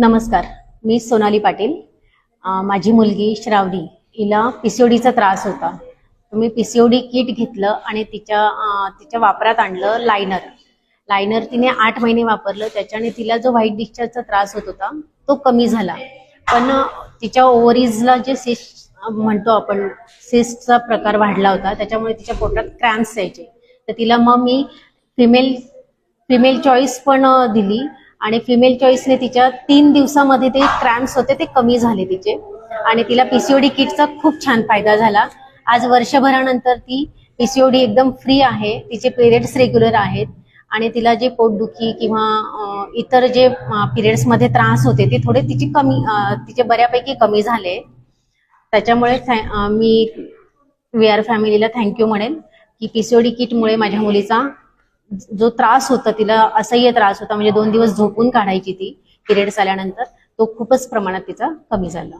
नमस्कार मी सोनाली पाटील. माझी मुलगी श्रावणी हिला पीसीओडीचा त्रास होता. तर मी पीसीओडी किट घेतलं आणि तिच्या तिच्या वापरात आणलं लायनर. लायनर तिने आठ महिने वापरलं त्याच्याने तिला जो व्हाईट डिस्चार्जचा त्रास होत होता तो कमी झाला. पण तिच्या ओव्हरीजला जे सिस्ट म्हणतो आपण सिस्टचा प्रकार वाढला होता त्याच्यामुळे तिच्या पोटात क्रॅम्प्स यायचे. तर तिला मग मी फिमेल फिमेल चॉईस पण दिली. आणि फिमेल चॉईसने तिच्या तीन दिवसामध्ये ते क्रॅम्प्स होते ते कमी झाले तिचे. आणि तिला पीसीओडी किटचा खूप छान फायदा झाला. आज वर्षभरानंतर ती पीसीओडी एकदम फ्री आहे. तिचे पिरियड्स रेग्युलर आहेत. आणि तिला जे पोटदुखी किंवा इतर जे पिरियड्समध्ये त्रास होते ते थोडे तिचे कमी तिचे बऱ्यापैकी कमी झाले. त्याच्यामुळे मी वी आर फॅमिलीला थँक्यू म्हणेन की पीसीओडी किटमुळे माझ्या मुलीचा जो त्रास होता तिला असह्य त्रास होता म्हणजे दोन दिवस झोपून काढायची ती पिरियड्स आल्यानंतर तो खूपच प्रमाणात तिचा कमी झाला.